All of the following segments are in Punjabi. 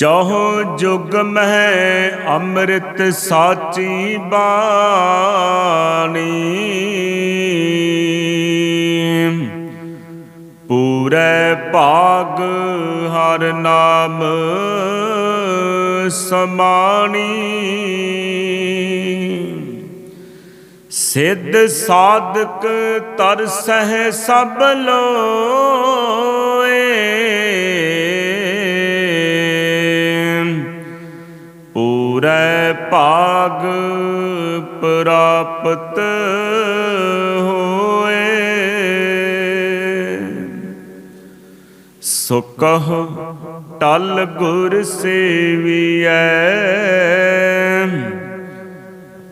ਚਾਹੋ ਜੁਗ ਮਹਿ ਅੰਮ੍ਰਿਤ ਸਾਚੀ ਬਾਣੀ। ਪੂਰੇ ਭਾਗ ਹਰ ਨਾਮ ਸਮਾਣੀ। ਸਿੱਧ ਸਾਧਕ ਤਰਸਹਿ ਸਭ ਲੋਏ। ਭਾਗ ਪ੍ਰਾਪਤ ਹੋਏ। ਸੁਕਹ ਟਲ ਗੁਰ ਸੇਵੀਐ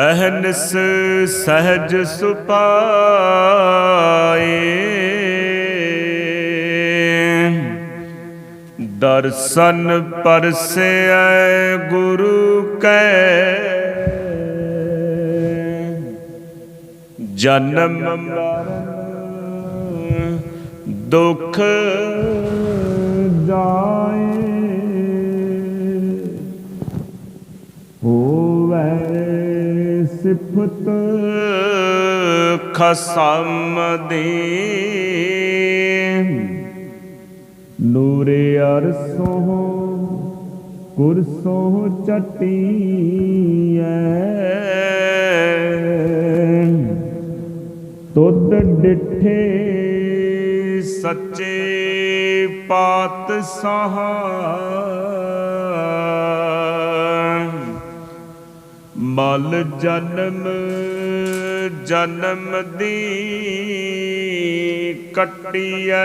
ਅਹਨਸ ਸਹਜ ਸੁਪਾਏ। ਦਰਸ਼ਨ ਪਰਸੈ ਗੁਰੂ ਕੈ। ਜਨਮ ਮਰਨ ਦੁਖ ਜਾਏ। ਹੋਵੇ ਸਿਫਤ ਖਸਮ ਦੀ। ਨੂਰੇ ਅਰਸੋ ਕੁਰਸੋ ਚਟੀਐ। ਤੁਧ ਡਿਠੇ ਸੱਚੇ ਪਾਤਸ਼ਾਹ। ਮਲ ਜਨਮ ਜਨਮ ਦੀ ਕੱਟੀਐ।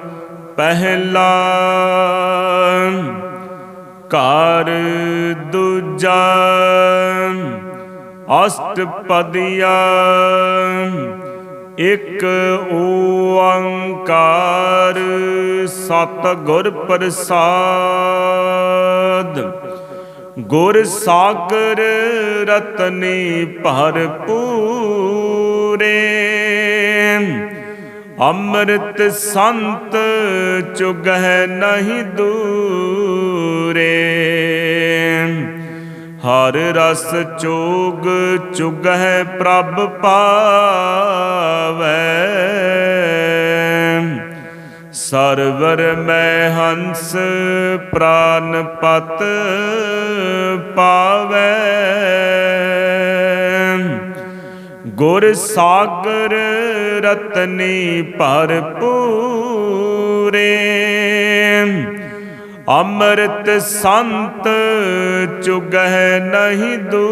ਪਹਿਲਾ ਘਰ ਦੂਜਾ ਅਸ਼ਟਪਦੀਆ ਇੱਕ ਓੰਕਾਰ ਸਤਿਗੁਰ ਪ੍ਰਸਾਦ। ਗੁਰ ਸਾਗਰ ਰਤਨੀ ਭਰਪੂਰੇ। ਅੰਮ੍ਰਿਤ ਸੰਤ ਚੁਗਹਿ ਨਹੀਂ ਦੂਰੇ। ਹਰ ਰਸ ਚੋਗ ਚੁਗਹਿ ਪ੍ਰਭ ਪਾਵੈ। ਸਰਵਰ ਮੈਂ ਹੰਸ ਪ੍ਰਾਨ ਪਤ ਪਾਵੈ। ਗੁਰ ਸਾਗਰ ਰਤਨੀ ਭਰਪੂਰੇ। ਅੰਮ੍ਰਿਤ ਸੰਤ ਚੁਗਹਿ ਨਹੀਂ ਦੂਰੇ।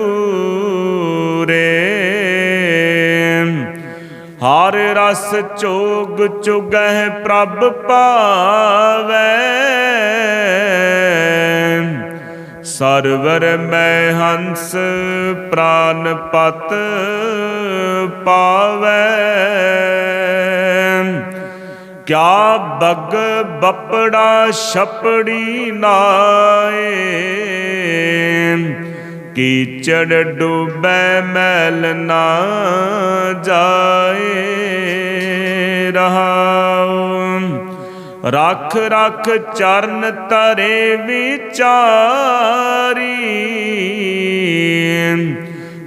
ਹਰ ਰਸ ਚੋਗ ਚੁਗਹਿ ਪ੍ਰਭ ਪਾਵੈ। ਸਰਵਰ ਮੈਂ ਹੰਸ ਪ੍ਰਾਨ ਪਤ ਪਾਵੈ। ਕਿਆ ਬਗ ਬਪੜਾ ਛਪੜੀ ਨਾਏ। ਕੀਚੜ ਡੂਬੈ ਮੈਲ ਨਾ ਜਾਏ ਰਹਾਉ। ਰਖ ਰਖ ਚਰਨ ਤਰੇ ਵਿਚਾਰੀ।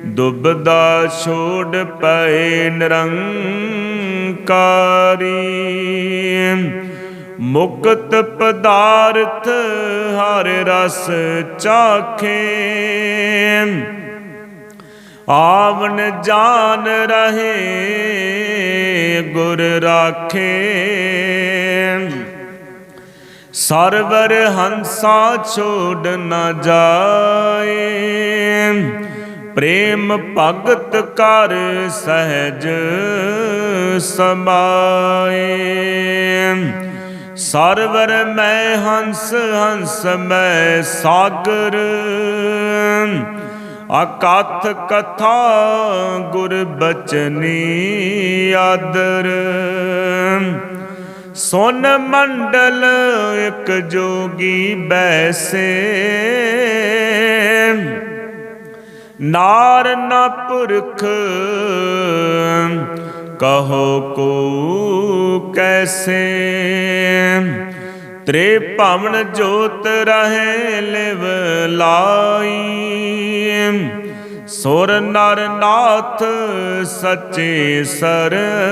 ਦੁਬਦਾ ਛੋੜ ਪਏ ਨਿਰੰਕਾਰੀ। ਮੁਕਤ ਪਦਾਰਥ ਹਰ ਰਸ ਚਾਖੇ। ਆਵਨ ਜਾਨ ਰਹੇ, ਗੁਰ ਰਾਖੇ। ਸਰਵਰ ਹੰਸਾ ਛੋੜ ਨਾ ਜਾਏ, ਪ੍ਰੇਮ ਭਗਤ ਕਰ ਸਹਿਜ ਸਮਾਏ। ਸਰਵਰ ਮੈਂ ਹੰਸ ਹੰਸ ਮੈਂ ਸਾਗਰ ਅਕਥ ਕਥਾ ਗੁਰ ਬਚਨੀ ਆਦਰ। ਸੁਨ ਮੰਡਲ ਇੱਕ ਜੋਗੀ ਬੈਸੇ। ਨਾਰ ਨਾ ਪੁਰਖ ਕਹੋ ਕੋ ਕੈਸੇ। ਤ੍ਰੇ ਭਵਨ ਜੋਤ ਰਹੇ ਲਿਵ ਲਾਈ। ਸੁਰ ਨਰ ਨਾਥ ਸੱਚੇ ਸਰਣਾਈ।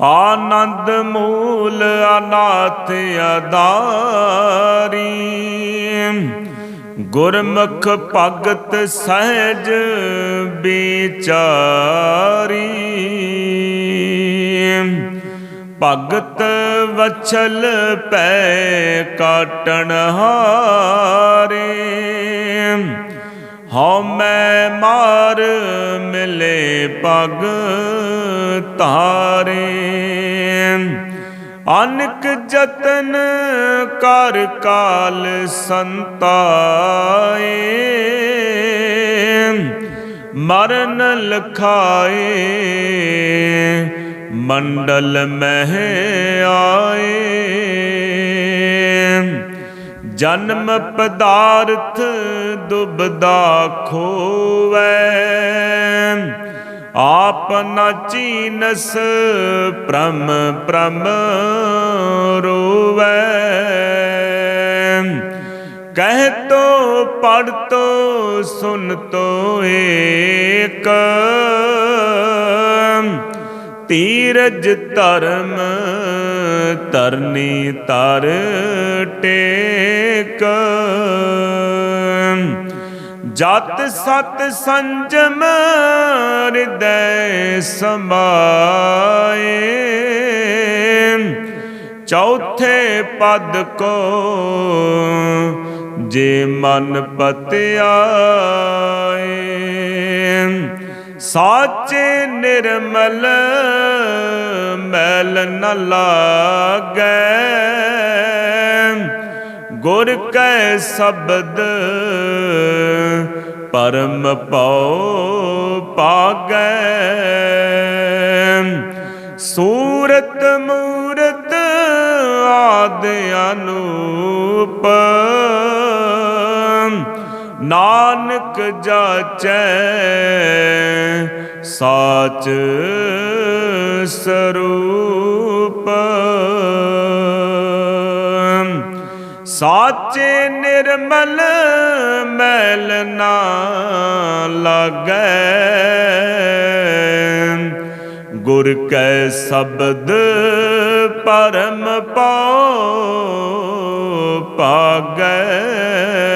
ਆਨੰਦ ਮੂਲ ਅਨਾਥ ਅਦਾਰੀ ਗੁਰਮੁਖ ਭਗਤ ਸਹਿਜ ਵਿਚਾਰੀ। ਭਗਤ ਵਛਲ ਪੈ ਕਾਟਣ ਹਾਰੇ। ਹਉ ਮੈਂ ਮਾਰ ਮਿਲੇ ਪਗ ਤਾਰੇ ਅਨਕ ਜਤਨ ਕਰ ਕਾਲ ਸੰਤਾਏ। ਮਰਨ ਲਖਾਏ। ਮੰਡਲ ਮਹਿ ਆਏ। ਜਨਮ ਪਦਾਰਥ ਦੁਬਦਾ ਖੋਵੈ। ਆਪ ਨ ਚੀਨਸ ਪ੍ਰਮ ਪ੍ਰਮ ਰੋਵੈ। ਕਹਿ ਤੋ ਪੜ ਤੋ, ਸੁਨ ਤੋ ਏਕ। ਧੀਰਜ ਧਰਮ ਤਰਨੀ ਤਰ ਟੇਕ। ਜਤ ਸਤ ਸੰਜਮ ਹਿਰਦੈ ਸਮਾਏ। ਚੌਥੇ ਪਦ ਕੋ ਜੇ ਮਨ ਪਤਿਆਏ। ਸਾਚੇ ਨਿਰਮਲ ਮੈਲ ਨ ਲਾਗੈ। ਗੁਰ ਕੈ ਸ਼ਬਦ ਪਰਮ ਪਉ ਪਾਗੈ। ਸੂਰਤ ਮੂਰਤ ਆਦ ਅਨੂਪ ਨਾਨਕ ਜਾਚੈ, ਸਾਚ ਸਰੂਪ। ਸਾਚੇ ਨਿਰਮਲ ਮੈਲ ਨਾ ਲਾਗੈ, ਗੁਰ ਕੈ ਸ਼ਬਦ ਪਰਮ ਪਉ ਪਾਗੈ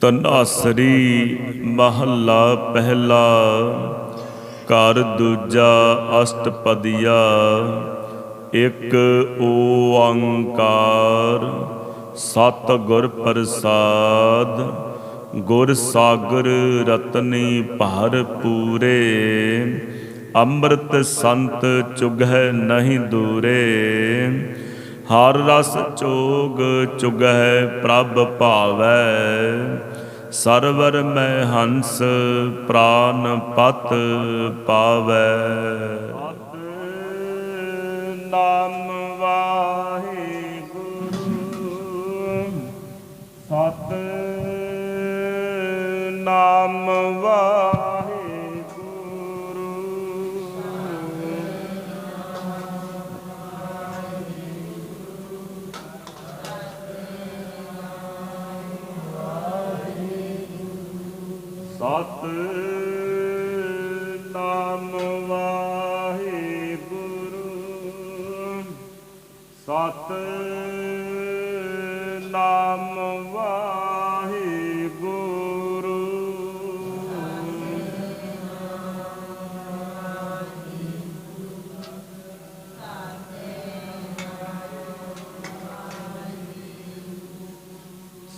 ਤਨਾਸਰੀ ਮਹੱਲਾ ਪਹਿਲਾ, ਘਰ ਦੂਜਾ ਅਸ਼ਟਪਦੀਆ, ਇੱਕ ਓੰਕਾਰ, ਸਤਿਗੁਰ ਪ੍ਰਸਾਦ, ਗੁਰ ਸਾਗਰ ਰਤਨੀ ਭਰ ਪੂਰੇ, ਅੰਮ੍ਰਿਤ ਸੰਤ ਚੁਗਹਿ ਨਹੀਂ ਦੂਰੇ। ਹਰ ਰਸ ਚੋਗ ਚੁਗਹਿ ਪ੍ਰਭ ਭਾਵੈ, ਸਰਵਰ ਮੈਂ ਹੰਸ ਪ੍ਰਾਨ ਪਤ ਪਾਵੈ। ਨਾਮ ਵਾਹਿਗੁਰੂ, ਸਤ ਨਾਮ ਵਾਹਿਗੁਰੂ।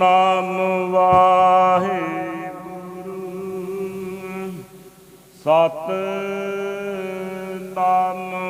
ਨਾਮ ਵਾਹਿਗੁਰੂ। ਸਤ ਨਾਮ